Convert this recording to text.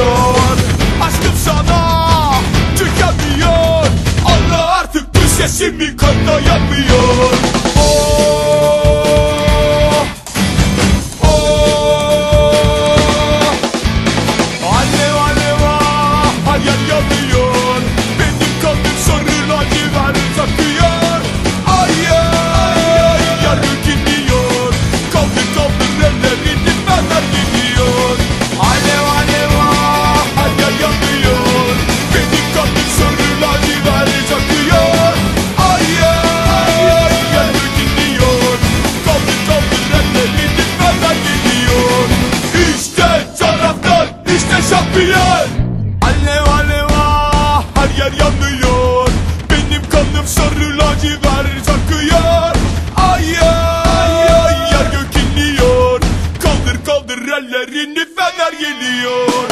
yo. haber geliyor.